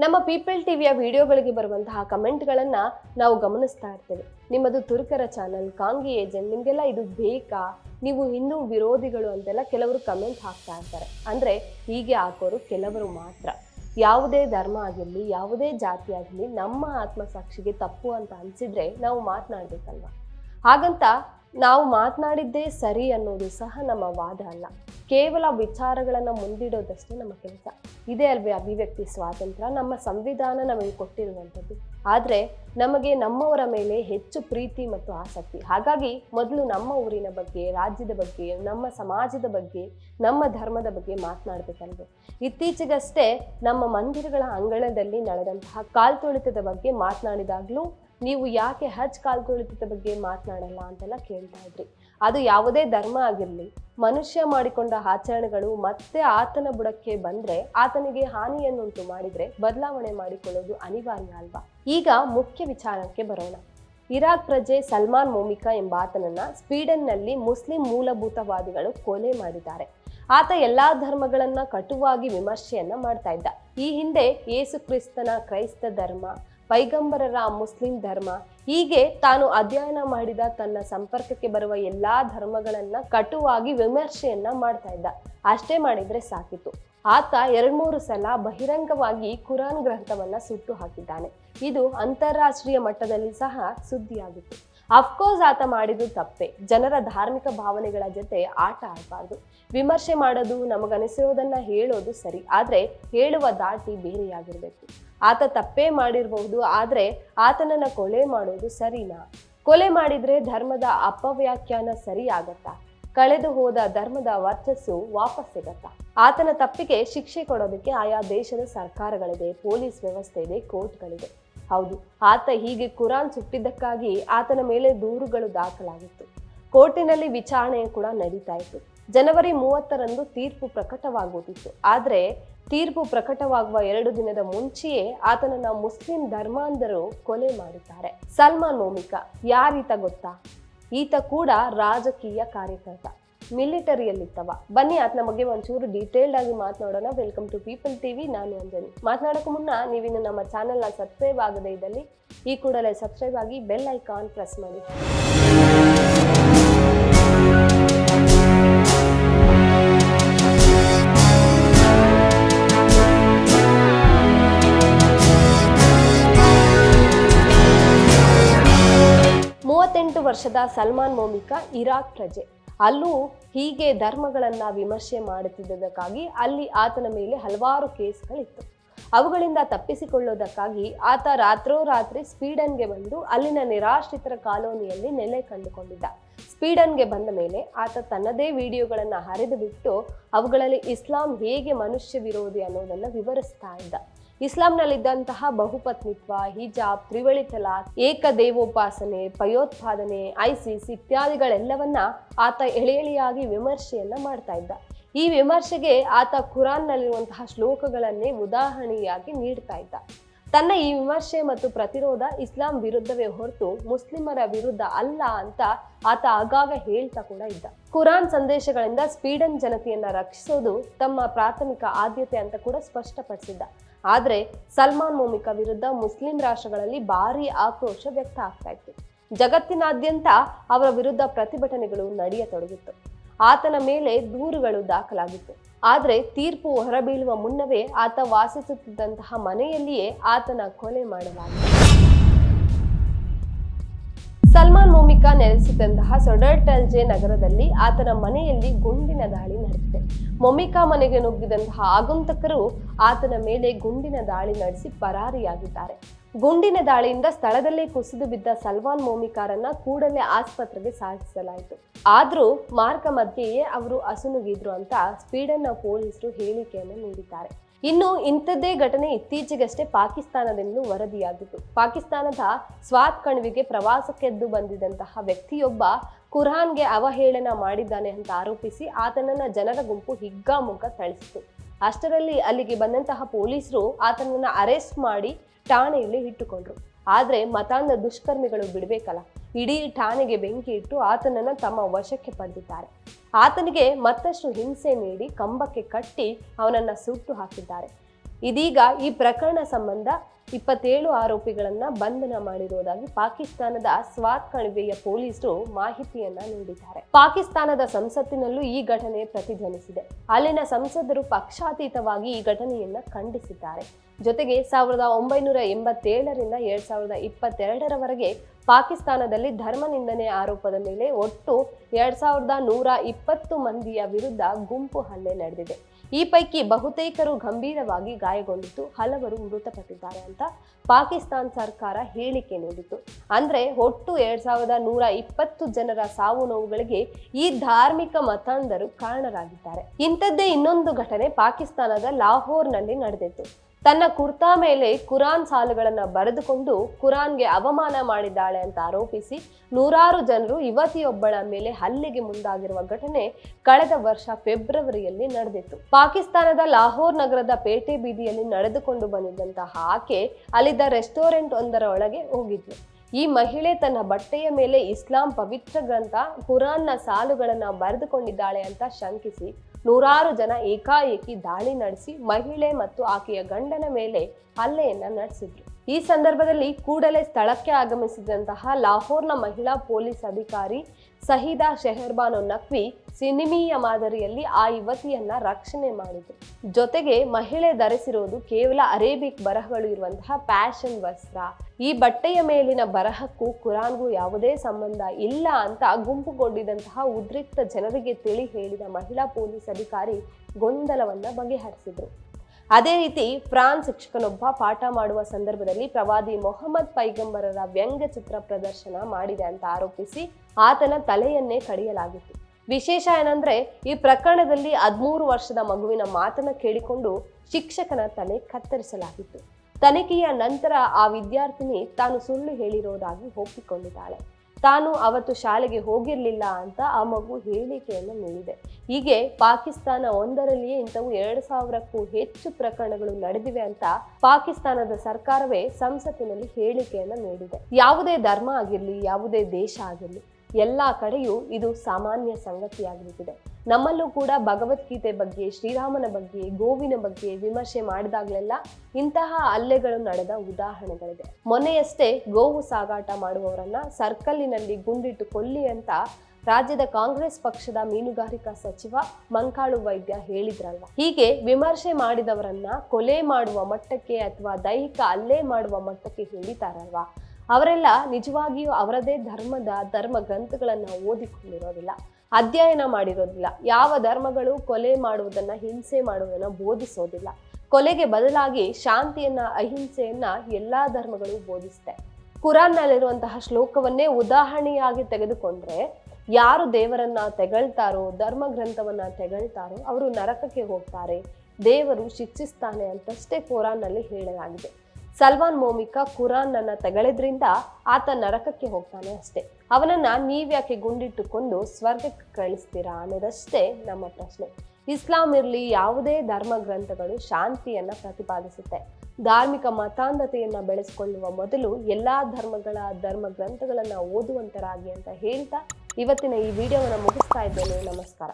ನಮ್ಮ ಪೀಪಲ್ ಟಿವಿಯ ವಿಡಿಯೋಗಳಿಗೆ ಬರುವಂತಹ ಕಮೆಂಟ್ಗಳನ್ನು ನಾವು ಗಮನಿಸ್ತಾ ಇರ್ತೇವೆ. ನಿಮ್ಮದು ತುರ್ಕರ ಚಾನಲ್ ಕಾಂಗಿ ಏಜೆಂಟ್, ನಿಮಗೆಲ್ಲ ಇದು ಬೇಕಾ? ನೀವು ಹಿಂದೂ ವಿರೋಧಿಗಳು ಅಂತೆಲ್ಲ ಕೆಲವರು ಕಮೆಂಟ್ ಹಾಕ್ತಾ ಇರ್ತಾರೆ. ಅಂದರೆ ಹೀಗೆ ಹಾಕೋರು ಕೆಲವರು ಮಾತ್ರ. ಯಾವುದೇ ಧರ್ಮ ಆಗಿರಲಿ, ಯಾವುದೇ ಜಾತಿ ಆಗಲಿ ನಮ್ಮ ಆತ್ಮಸಾಕ್ಷಿಗೆ ತಪ್ಪು ಅಂತ ಅನ್ಸಿದ್ರೆ ನಾವು ಮಾತನಾಡಬೇಕಲ್ವ? ಹಾಗಂತ ನಾವು ಮಾತನಾಡಿದ್ದೇ ಸರಿ ಅನ್ನೋದು ಸಹ ನಮ್ಮ ವಾದ ಅಲ್ಲ. ಕೇವಲ ವಿಚಾರಗಳನ್ನು ಮುಂದಿಡೋದಷ್ಟೇ ನಮ್ಮ ಕೆಲಸ. ಇದೇ ಅಲ್ವೇ ಅಭಿವ್ಯಕ್ತಿ ಸ್ವಾತಂತ್ರ್ಯ. ನಮ್ಮ ಸಂವಿಧಾನ ನಮಗೆ ಕೊಟ್ಟಿರುವಂಥದ್ದು. ಆದರೆ ನಮಗೆ ನಮ್ಮವರ ಮೇಲೆ ಹೆಚ್ಚು ಪ್ರೀತಿ ಮತ್ತು ಆಸಕ್ತಿ. ಹಾಗಾಗಿ ಮೊದಲು ನಮ್ಮ ಊರಿನ ಬಗ್ಗೆ, ರಾಜ್ಯದ ಬಗ್ಗೆ, ನಮ್ಮ ಸಮಾಜದ ಬಗ್ಗೆ, ನಮ್ಮ ಧರ್ಮದ ಬಗ್ಗೆ ಮಾತನಾಡಬೇಕಲ್ವೇ? ಇತ್ತೀಚೆಗಷ್ಟೇ ನಮ್ಮ ಮಂದಿರಗಳ ಅಂಗಳದಲ್ಲಿ ನಡೆದಂತಹ ಕಾಲ್ತುಳಿತದ ಬಗ್ಗೆ ಮಾತನಾಡಿದಾಗಲೂ ನೀವು ಯಾಕೆ ಹಜ್ ಕಾಲ್ಕೊಳ್ಳುತ್ತಿದ್ದ ಬಗ್ಗೆ ಮಾತನಾಡಲ್ಲ ಅಂತೆಲ್ಲ ಕೇಳ್ತಾ ಇದ್ರಿ. ಅದು ಯಾವುದೇ ಧರ್ಮ ಆಗಿರಲಿ, ಮನುಷ್ಯ ಮಾಡಿಕೊಂಡ ಆಚರಣೆಗಳು ಮತ್ತೆ ಆತನ ಬುಡಕ್ಕೆ ಬಂದ್ರೆ, ಆತನಿಗೆ ಹಾನಿಯನ್ನುಂಟು ಮಾಡಿದ್ರೆ ಬದಲಾವಣೆ ಮಾಡಿಕೊಳ್ಳೋದು ಅನಿವಾರ್ಯ ಅಲ್ವಾ? ಈಗ ಮುಖ್ಯ ವಿಚಾರಕ್ಕೆ ಬರೋಣ. ಇರಾಕ್ ಪ್ರಜೆ ಸಲ್ಮಾನ್ ಮೋಮಿಕಾ ಎಂಬ ಆತನನ್ನ ಸ್ವೀಡನ್ನಲ್ಲಿ ಮುಸ್ಲಿಂ ಮೂಲಭೂತವಾದಿಗಳು ಕೊಲೆ ಮಾಡಿದ್ದಾರೆ. ಆತ ಎಲ್ಲಾ ಧರ್ಮಗಳನ್ನ ಕಟುವಾಗಿ ವಿಮರ್ಶೆಯನ್ನ ಮಾಡ್ತಾ ಇದ್ದ. ಈ ಹಿಂದೆ ಯೇಸು ಕ್ರಿಸ್ತನ ಕ್ರೈಸ್ತ ಧರ್ಮ ಪೈಗಂಬರರ ಮುಸ್ಲಿಂ ಧರ್ಮ. ಹೀಗೆ ತಾನು ಅಧ್ಯಯನ ಮಾಡಿದ ತನ್ನ ಸಂಪರ್ಕಕ್ಕೆ ಬರುವ ಎಲ್ಲಾ ಧರ್ಮಗಳನ್ನ ಕಟುವಾಗಿ ವಿಮರ್ಶೆಯನ್ನ ಮಾಡ್ತಾ ಇದ್ದ. ಅಷ್ಟೇ ಮಾಡಿದ್ರೆ ಸಾಕಿತ್ತು ಆತ ಎರಡ್ ಮೂರು ಸಲ ಬಹಿರಂಗವಾಗಿ ಕುರಾನ್ ಗ್ರಂಥವನ್ನ ಸುಟ್ಟು ಹಾಕಿದ್ದಾನೆ. ಇದು ಅಂತಾರಾಷ್ಟ್ರೀಯ ಮಟ್ಟದಲ್ಲಿ ಸಹ ಸುದ್ದಿಯಾಗಿತ್ತು. ಅಫ್ಕೋರ್ಸ್ ಆತ ಮಾಡಿದ್ದು ತಪ್ಪೆ. ಜನರ ಧಾರ್ಮಿಕ ಭಾವನೆಗಳ ಜೊತೆ ಆಟ ಆಡಬಾರ್ದು. ವಿಮರ್ಶೆ ಮಾಡೋದು, ನಮಗನಿಸಿರೋದನ್ನ ಹೇಳೋದು ಸರಿ, ಆದರೆ ಹೇಳುವ ದಾಟಿ ಬೇರೆಯಾಗಿರಬೇಕು. ಆತ ತಪ್ಪೇ ಮಾಡಿರಬಹುದು, ಆದರೆ ಆತನನ್ನು ಕೊಲೆ ಮಾಡೋದು ಸರಿನಾ? ಕೊಲೆ ಮಾಡಿದ್ರೆ ಧರ್ಮದ ಅಪವ್ಯಾಖ್ಯಾನ ಸರಿ ಆಗತ್ತಾ? ಕಳೆದು ಹೋದ ಧರ್ಮದ ವರ್ಚಸ್ಸು ವಾಪಸ್ ಸಿಗತ್ತಾ? ಆತನ ತಪ್ಪಿಗೆ ಶಿಕ್ಷೆ ಕೊಡೋದಕ್ಕೆ ಆಯಾ ದೇಶದ ಸರ್ಕಾರಗಳಿದೆ, ಪೊಲೀಸ್ ವ್ಯವಸ್ಥೆ ಇದೆ, ಕೋರ್ಟ್ಗಳಿದೆ. ಹೌದು, ಆತ ಹೀಗೆ ಕುರಾನ್ ಸುಟ್ಟಿದ್ದಕ್ಕಾಗಿ ಆತನ ಮೇಲೆ ದೂರುಗಳು ದಾಖಲಾಗಿತ್ತು. ಕೋರ್ಟಿನಲ್ಲಿ ವಿಚಾರಣೆ ಕೂಡ ನಡೀತಾ ಇತ್ತು. ಜನವರಿ ಮೂವತ್ತರಂದು ತೀರ್ಪು ಪ್ರಕಟವಾಗುತ್ತಿತ್ತು. ಆದರೆ ತೀರ್ಪು ಪ್ರಕಟವಾಗುವ ಎರಡು ದಿನದ ಮುಂಚೆಯೇ ಆತನನ್ನ ಮುಸ್ಲಿಂ ಧರ್ಮಾಂಧರು ಕೊಲೆ ಮಾಡಿದ್ದಾರೆ. ಸಲ್ಮಾನ್ ಓಮಿಕಾ ಯಾರೀತ ಗೊತ್ತಾ? ಈತ ಕೂಡ ರಾಜಕೀಯ ಕಾರ್ಯಕರ್ತ. ಮಿಲಿಟರಿಯಲ್ಲಿತ್ತವ. ಬನ್ನಿ ಆತನ ಬಗ್ಗೆ ಒಂಚೂರು ಡೀಟೇಲ್ಡ್ ಆಗಿ ಮಾತನಾಡೋಣ. ವೆಲ್ಕಮ್ ಟು ಪೀಪಲ್ ಟಿವಿ ನಾನು ಅಂಜನಿ ಮಾತನಾಡೋಕೆ ಮುನ್ನ ನೀವಿನ್ನು ನಮ್ಮ ಚಾನೆಲ್ನ ಸಬ್ಸ್ಕ್ರೈಬ್ ಆಗದೇ ಇದ್ದಲ್ಲಿ ಈ ಕೂಡಲೇ ಸಬ್ಸ್ಕ್ರೈಬ್ ಆಗಿ ಬೆಲ್ ಐಕಾನ್ ಪ್ರೆಸ್ ಮಾಡಿ. ಮೂವತ್ತೆಂಟು ವರ್ಷದ ಸಲ್ಮಾನ್ ಮೋಮಿಕಾ ಇರಾಕ್ ಪ್ರಜೆ. ಅಲ್ಲೂ ಹೀಗೆ ಧರ್ಮಗಳನ್ನು ವಿಮರ್ಶೆ ಮಾಡುತ್ತಿದ್ದದಕ್ಕಾಗಿ ಅಲ್ಲಿ ಆತನ ಮೇಲೆ ಹಲವಾರು ಕೇಸ್ಗಳಿತ್ತು. ಅವುಗಳಿಂದ ತಪ್ಪಿಸಿಕೊಳ್ಳೋದಕ್ಕಾಗಿ ಆತ ರಾತ್ರೋರಾತ್ರಿ ಸ್ವೀಡನ್ಗೆ ಬಂದು ಅಲ್ಲಿನ ನಿರಾಶ್ರಿತರ ಕಾಲೋನಿಯಲ್ಲಿ ನೆಲೆ ಕಂಡುಕೊಂಡಿದ್ದ. ಸ್ವೀಡನ್ಗೆ ಬಂದ ಮೇಲೆ ಆತ ತನ್ನದೇ ವಿಡಿಯೋಗಳನ್ನು ಹರಿದು ಬಿಟ್ಟು ಅವುಗಳಲ್ಲಿ ಇಸ್ಲಾಂ ಹೇಗೆ ಮನುಷ್ಯ ವಿರೋಧಿ ಅನ್ನೋದನ್ನು ವಿವರಿಸ್ತಾ ಇದ್ದ. ಇಸ್ಲಾಂನಲ್ಲಿದ್ದಂತಹ ಬಹುಪತ್ನಿತ್ವ, ಹಿಜಾಬ್, ತ್ರಿವಳಿ ತಲಾಕ್ ಏಕದೇವೋಪಾಸನೆ, ಭಯೋತ್ಪಾದನೆ, ಐಸಿಸ್ ಇತ್ಯಾದಿಗಳೆಲ್ಲವನ್ನ ಆತ ಎಳೆ ಎಳೆಯಾಗಿ ವಿಮರ್ಶೆಯನ್ನ ಮಾಡ್ತಾ ಇದ್ದ. ಈ ವಿಮರ್ಶೆಗೆ ಆತ ಕುರಾನ್ನಲ್ಲಿರುವಂತಹ ಶ್ಲೋಕಗಳನ್ನೇ ಉದಾಹರಣೆಯಾಗಿ ನೀಡ್ತಾ ಇದ್ದ. ತನ್ನ ಈ ವಿಮರ್ಶೆ ಮತ್ತು ಪ್ರತಿರೋಧ ಇಸ್ಲಾಂ ವಿರುದ್ಧವೇ ಹೊರತು ಮುಸ್ಲಿಮರ ವಿರುದ್ಧ ಅಲ್ಲ ಅಂತ ಆತ ಆಗಾಗ ಹೇಳ್ತಾ ಕೂಡ ಇದ್ದ. ಕುರಾನ್ ಸಂದೇಶಗಳಿಂದ ಸ್ವೀಡನ್ ಜನತೆಯನ್ನ ರಕ್ಷಿಸೋದು ತಮ್ಮ ಪ್ರಾಥಮಿಕ ಆದ್ಯತೆ ಅಂತ ಕೂಡ ಸ್ಪಷ್ಟಪಡಿಸಿದ್ದ. ಆದ್ರೆ ಸಲ್ಮಾನ್ ಮೊಮಿಕಾ ವಿರುದ್ಧ ಮುಸ್ಲಿಂ ರಾಷ್ಟ್ರಗಳಲ್ಲಿ ಭಾರಿ ಆಕ್ರೋಶ ವ್ಯಕ್ತ ಆಗ್ತಾ ಇತ್ತು. ಜಗತ್ತಿನಾದ್ಯಂತ ಅವರ ವಿರುದ್ಧ ಪ್ರತಿಭಟನೆಗಳು ನಡೆಯತೊಡಗಿತ್ತು. ಆತನ ಮೇಲೆ ದೂರುಗಳು ದಾಖಲಾಗಿತ್ತು. ಆದರೆ ತೀರ್ಪು ಹೊರಬೀಳುವ ಮುನ್ನವೇ ಆತ ವಾಸಿಸುತ್ತಿದ್ದಂತಹ ಮನೆಯಲ್ಲಿಯೇ ಆತನ ಕೊಲೆ ಮಾಡಲಾಗಿದೆ. ಸಲ್ಮಾನ್ ಮೋಮಿಕಾ ನೆಲೆಸಿದಂತಹ ಸೊಡರ್ಟಲ್ಜೆ ನಗರದಲ್ಲಿ ಆತನ ಮನೆಯಲ್ಲಿ ಗುಂಡಿನ ದಾಳಿ ನಡೆದಿದೆ. ಮೊಮಿಕಾ ಮನೆಗೆ ನುಗ್ಗಿದಂತಹ ಆಗಂತಕರು ಆತನ ಮೇಲೆ ಗುಂಡಿನ ದಾಳಿ ನಡೆಸಿ ಪರಾರಿಯಾಗಿದ್ದಾರೆ. ಗುಂಡಿನ ದಾಳಿಯಿಂದ ಸ್ಥಳದಲ್ಲೇ ಕುಸಿದು ಬಿದ್ದ ಸಲ್ಮಾನ್ ಮೋಮಿಕಾರನ್ನ ಕೂಡಲೇ ಆಸ್ಪತ್ರೆಗೆ ಸಾಗಿಸಲಾಯಿತು. ಆದರೂ ಮಾರ್ಗ ಮಧ್ಯೆಯೇ ಅವರು ಅಸುನುಗಿದ್ರು ಅಂತ ಸ್ವೀಡನ್ನ ಪೊಲೀಸರು ಹೇಳಿಕೆಯನ್ನು ನೀಡಿದ್ದಾರೆ. ಇನ್ನು ಇಂಥದ್ದೇ ಘಟನೆ ಇತ್ತೀಚೆಗಷ್ಟೇ ಪಾಕಿಸ್ತಾನದಿಂದ ವರದಿಯಾಗಿತ್ತು. ಪಾಕಿಸ್ತಾನದ ಸ್ವಾತ್ ಕಣಿವೆಗೆ ಪ್ರವಾಸಕ್ಕೆದ್ದು ಬಂದಿದ್ದಂತಹ ವ್ಯಕ್ತಿಯೊಬ್ಬ ಕುರಾನ್ಗೆ ಅವಹೇಳನ ಮಾಡಿದ್ದಾನೆ ಅಂತ ಆರೋಪಿಸಿ ಆತನನ್ನ ಜನರ ಗುಂಪು ಹಿಗ್ಗಾಮುಗ್ಗ ಥಳಿಸಿತು ಅಷ್ಟರಲ್ಲಿ ಅಲ್ಲಿಗೆ ಬಂದಂತಹ ಪೊಲೀಸರು ಆತನನ್ನ ಅರೆಸ್ಟ್ ಮಾಡಿ ಠಾಣೆಯಲ್ಲಿ ಇಟ್ಟುಕೊಂಡ್ರು. ಆದರೆ ಮತಾಂಧ ದುಷ್ಕರ್ಮಿಗಳು ಬಿಡ್ಬೇಕಲ್ಲ. ಇಡೀ ಠಾಣೆಗೆ ಬೆಂಕಿ ಇಟ್ಟು ಆತನನ್ನ ತಮ್ಮ ವಶಕ್ಕೆ ಪಡೆದಿದ್ದಾರೆ. ಆತನಿಗೆ ಮತ್ತಷ್ಟು ಹಿಂಸೆ ನೀಡಿ ಕಂಬಕ್ಕೆ ಕಟ್ಟಿ ಅವನನ್ನ ಸುಟ್ಟು ಹಾಕಿದ್ದಾರೆ. ಇದೀಗ ಈ ಪ್ರಕರಣ ಸಂಬಂಧ ಇಪ್ಪತ್ತೇಳು ಆರೋಪಿಗಳನ್ನ ಬಂಧನ ಮಾಡಿರುವುದಾಗಿ ಪಾಕಿಸ್ತಾನದ ಸ್ವಾತ್ ಕಣಿವೆಯ ಪೊಲೀಸರು ಮಾಹಿತಿಯನ್ನ ನೀಡಿದ್ದಾರೆ. ಪಾಕಿಸ್ತಾನದ ಸಂಸತ್ತಿನಲ್ಲೂ ಈ ಘಟನೆ ಪ್ರತಿಧ್ವನಿಸಿದೆ. ಅಲ್ಲಿನ ಸಂಸದರು ಪಕ್ಷಾತೀತವಾಗಿ ಈ ಘಟನೆಯನ್ನ ಖಂಡಿಸಿದ್ದಾರೆ. ಜೊತೆಗೆ ಸಾವಿರದ ಒಂಬೈನೂರ ಎಂಬತ್ತೇಳರಿಂದ ಎರಡ್ ಸಾವಿರದ ಇಪ್ಪತ್ತೆರಡರವರೆಗೆ ಪಾಕಿಸ್ತಾನದಲ್ಲಿ ಧರ್ಮ ನಿಂದನೆ ಆರೋಪದ ಮೇಲೆ ಒಟ್ಟು ಎರಡ್ ಸಾವಿರದ ನೂರ ಇಪ್ಪತ್ತು ಮಂದಿಯ ವಿರುದ್ಧ ಗುಂಪು ಹಲ್ಲೆ ನಡೆದಿದೆ. ಈ ಪೈಕಿ ಬಹುತೇಕರು ಗಂಭೀರವಾಗಿ ಗಾಯಗೊಂಡಿದ್ದು ಹಲವರು ಮೃತಪಟ್ಟಿದ್ದಾರೆ ಅಂತ ಪಾಕಿಸ್ತಾನ್ ಸರ್ಕಾರ ಹೇಳಿಕೆ ನೀಡಿತು ಅಂದ್ರೆ ಒಟ್ಟು ಎರಡ್ ಸಾವಿರದ ನೂರ ಇಪ್ಪತ್ತು ಜನರ ಸಾವು ನೋವುಗಳಿಗೆ ಈ ಧಾರ್ಮಿಕ ಮತಾಂಧರು ಕಾರಣರಾಗಿದ್ದಾರೆ. ಇಂಥದ್ದೇ ಇನ್ನೊಂದು ಘಟನೆ ಪಾಕಿಸ್ತಾನದ ಲಾಹೋರ್ನಲ್ಲಿ ನಡೆದಿತ್ತು. ತನ್ನ ಕುರ್ತಾ ಮೇಲೆ ಕುರಾನ್ ಸಾಲುಗಳನ್ನು ಬರೆದುಕೊಂಡು ಕುರಾನ್ಗೆ ಅವಮಾನ ಮಾಡಿದ್ದಾಳೆ ಅಂತ ಆರೋಪಿಸಿ ನೂರಾರು ಜನರು ಯುವತಿಯೊಬ್ಬಳ ಮೇಲೆ ಹಲ್ಲೆಗೆ ಮುಂದಾಗಿರುವ ಘಟನೆ ಕಳೆದ ವರ್ಷ ಫೆಬ್ರವರಿಯಲ್ಲಿ ನಡೆದಿತ್ತು. ಪಾಕಿಸ್ತಾನದ ಲಾಹೋರ್ ನಗರದ ಪೇಟೆ ಬೀದಿಯಲ್ಲಿ ನಡೆದುಕೊಂಡು ಬಂದಿದ್ದಂತಹ ಆಕೆ ಅಲ್ಲಿದ್ದ ರೆಸ್ಟೋರೆಂಟ್ ಒಂದರ ಒಳಗೆ ಹೋಗಿದ್ಲು. ಈ ಮಹಿಳೆ ತನ್ನ ಬಟ್ಟೆಯ ಮೇಲೆ ಇಸ್ಲಾಂ ಪವಿತ್ರ ಗ್ರಂಥ, ಕುರಾನ್ನ ಸಾಲುಗಳನ್ನು ಬರೆದುಕೊಂಡಿದ್ದಾಳೆ ಅಂತ ಶಂಕಿಸಿ ನೂರಾರು ಜನ ಏಕಾಏಕಿ ದಾಳಿ ನಡೆಸಿ ಮಹಿಳೆ ಮತ್ತು ಆಕೆಯ ಗಂಡನ ಮೇಲೆ ಹಲ್ಲೆಯನ್ನ ನಡೆಸಿದ್ರು. ಈ ಸಂದರ್ಭದಲ್ಲಿ ಕೂಡಲೇ ಸ್ಥಳಕ್ಕೆ ಆಗಮಿಸಿದಂತಹ ಲಾಹೋರ್ನ ಮಹಿಳಾ ಪೊಲೀಸ್ ಅಧಿಕಾರಿ ಸಹಿದಾ ಶೆಹರ್ಬಾನು ನಕ್ವಿ ಸಿನಿಮೀಯ ಮಾದರಿಯಲ್ಲಿ ಆ ಯುವತಿಯನ್ನ ರಕ್ಷಣೆ ಮಾಡಿದರು. ಜೊತೆಗೆ ಮಹಿಳೆ ಧರಿಸಿರುವುದು ಕೇವಲ ಅರೇಬಿಕ್ ಬರಹಗಳು ಇರುವಂತಹ ಪ್ಯಾಷನ್ ವಸ್ತ್ರ. ಈ ಬಟ್ಟೆಯ ಮೇಲಿನ ಬರಹಕ್ಕೂ ಕುರಾನ್ಗೂ ಯಾವುದೇ ಸಂಬಂಧ ಇಲ್ಲ ಅಂತ ಗುಂಪುಗೊಂಡಿದ್ದಂತಹ ಉದ್ರಿಕ್ತ ಜನರಿಗೆ ತಿಳಿ ಹೇಳಿದ ಮಹಿಳಾ ಪೊಲೀಸ್ ಅಧಿಕಾರಿ ಗೊಂದಲವನ್ನ ಬಗೆಹರಿಸಿದ್ರು. ಅದೇ ರೀತಿ ಫ್ರಾನ್ಸ್ ಶಿಕ್ಷಕನೊಬ್ಬ ಪಾಠ ಮಾಡುವ ಸಂದರ್ಭದಲ್ಲಿ ಪ್ರವಾದಿ ಮೊಹಮ್ಮದ್ ಪೈಗಂಬರರ ವ್ಯಂಗ್ಯ ಚಿತ್ರ ಪ್ರದರ್ಶನ ಮಾಡಿದೆ ಅಂತ ಆರೋಪಿಸಿ ಆತನ ತಲೆಯನ್ನೇ ಕಡಿಯಲಾಗಿತ್ತು ವಿಶೇಷ ಏನಂದ್ರೆ ಈ ಪ್ರಕರಣದಲ್ಲಿ ಹದಿಮೂರು ವರ್ಷದ ಮಗುವಿನ ಮಾತನ್ನ ಕೇಳಿಕೊಂಡು ಶಿಕ್ಷಕನ ತಲೆ ಕತ್ತರಿಸಲಾಗಿತ್ತು. ತನಿಖೆಯ ನಂತರ ಆ ವಿದ್ಯಾರ್ಥಿನಿ ತಾನು ಸುಳ್ಳು ಹೇಳಿರೋದಾಗಿ ಒಪ್ಪಿಕೊಂಡಿದ್ದಾಳೆ. ತಾನು ಅವತ್ತು ಶಾಲೆಗೆ ಹೋಗಿರಲಿಲ್ಲ ಅಂತ ಆ ಮಗು ಹೇಳಿಕೆಯನ್ನು ನೀಡಿದೆ. ಹೀಗೆ ಪಾಕಿಸ್ತಾನ ಒಂದರಲ್ಲಿಯೇ ಇಂಥವು ಎರಡು ಸಾವಿರಕ್ಕೂ ಹೆಚ್ಚು ಪ್ರಕರಣಗಳು ನಡೆದಿವೆ ಅಂತ ಪಾಕಿಸ್ತಾನದ ಸರ್ಕಾರವೇ ಸಂಸತ್ತಿನಲ್ಲಿ ಹೇಳಿಕೆಯನ್ನು ನೀಡಿದೆ. ಯಾವುದೇ ಧರ್ಮ ಆಗಿರಲಿ, ಯಾವುದೇ ದೇಶ ಆಗಿರಲಿ, ಎಲ್ಲ ಕಡೆಯೂ ಇದು ಸಾಮಾನ್ಯ ಸಂಗತಿಯಾಗಿಬಿಟ್ಟಿದೆ ನಮ್ಮಲ್ಲೂ ಕೂಡ ಭಗವದ್ಗೀತೆ ಬಗ್ಗೆ, ಶ್ರೀರಾಮನ ಬಗ್ಗೆ, ಗೋವಿನ ಬಗ್ಗೆ ವಿಮರ್ಶೆ ಮಾಡಿದಾಗಲೆಲ್ಲ ಇಂತಹ ಹಲ್ಲೆಗಳು ನಡೆದ ಉದಾಹರಣೆಗಳಿದೆ. ಮೊನ್ನೆಯಷ್ಟೇ ಗೋವು ಸಾಗಾಟ ಮಾಡುವವರನ್ನ ಸರ್ಕಲ್ಲಿನಲ್ಲಿ ಗುಂಡಿಟ್ಟು ಕೊಲ್ಲಿ ಅಂತ ರಾಜ್ಯದ ಕಾಂಗ್ರೆಸ್ ಪಕ್ಷದ ಮೀನುಗಾರಿಕಾ ಸಚಿವ ಮಂಕಾಳು ವೈದ್ಯ ಹೇಳಿದ್ರಲ್ವ. ಹೀಗೆ ವಿಮರ್ಶೆ ಮಾಡಿದವರನ್ನ ಕೊಲೆ ಮಾಡುವ ಮಟ್ಟಕ್ಕೆ ಅಥವಾ ದೈಹಿಕ ಹಲ್ಲೆ ಮಾಡುವ ಮಟ್ಟಕ್ಕೆ ಹೇಳಿತಾರಲ್ವಾ ಅವರೆಲ್ಲ ನಿಜವಾಗಿಯೂ ಅವರದೇ ಧರ್ಮದ ಧರ್ಮ ಗ್ರಂಥಗಳನ್ನು ಓದಿಕೊಂಡಿರೋದಿಲ್ಲ. ಅಧ್ಯಯನ ಮಾಡಿರೋದಿಲ್ಲ. ಯಾವ ಧರ್ಮಗಳು ಕೊಲೆ ಮಾಡುವುದನ್ನ, ಹಿಂಸೆ ಮಾಡುವುದನ್ನು ಬೋಧಿಸೋದಿಲ್ಲ. ಕೊಲೆಗೆ ಬದಲಾಗಿ ಶಾಂತಿಯನ್ನ, ಅಹಿಂಸೆಯನ್ನ ಎಲ್ಲಾ ಧರ್ಮಗಳು ಬೋಧಿಸುತ್ತೆ. ಕುರಾನ್ನಲ್ಲಿರುವಂತಹ ಶ್ಲೋಕವನ್ನೇ ಉದಾಹರಣೆಯಾಗಿ ತೆಗೆದುಕೊಂಡ್ರೆ, ಯಾರು ದೇವರನ್ನ ತೆಗಳ್ತಾರೋ, ಧರ್ಮ ಗ್ರಂಥವನ್ನ ತೆಗಳ್ತಾರೋ, ಅವರು ನರಕಕ್ಕೆ ಹೋಗ್ತಾರೆ. ದೇವರು ಶಿಕ್ಷಿಸ್ತಾನೆ ಅಂತಷ್ಟೇ ಕುರಾನ್ನಲ್ಲಿ ಹೇಳಲಾಗಿದೆ. ಸಲ್ಮಾನ್ ಮೋಮಿಕಾ ಕುರಾನ್ ತೆಗಳಿದ್ರಿಂದ ಆತ ನರಕಕ್ಕೆ ಹೋಗ್ತಾನೆ ಅಷ್ಟೇ. ಅವನನ್ನ ನೀವ್ಯಾಕೆ ಗುಂಡಿಟ್ಟುಕೊಂಡು ಸ್ವರ್ಗಕ್ಕೆ ಕಳಿಸ್ತೀರಾ ಅನ್ನೋದಷ್ಟೇ ನಮ್ಮ ಪ್ರಶ್ನೆ. ಇಸ್ಲಾಂ ಇರಲಿ ಯಾವುದೇ ಧರ್ಮ ಗ್ರಂಥಗಳು ಶಾಂತಿಯನ್ನ ಪ್ರತಿಪಾದಿಸುತ್ತೆ. ಧಾರ್ಮಿಕ ಮತಾಂಧತೆಯನ್ನ ಬೆಳೆಸಿಕೊಳ್ಳುವ ಮೊದಲು ಎಲ್ಲಾ ಧರ್ಮಗಳ ಧರ್ಮ ಗ್ರಂಥಗಳನ್ನ ಓದುವಂತರಾಗಿ ಅಂತ ಹೇಳ್ತಾ ಇವತ್ತಿನ ಈ ವಿಡಿಯೋವನ್ನು ಮುಗಿಸ್ತಾ ಇದ್ದೇನೆ. ನಮಸ್ಕಾರ.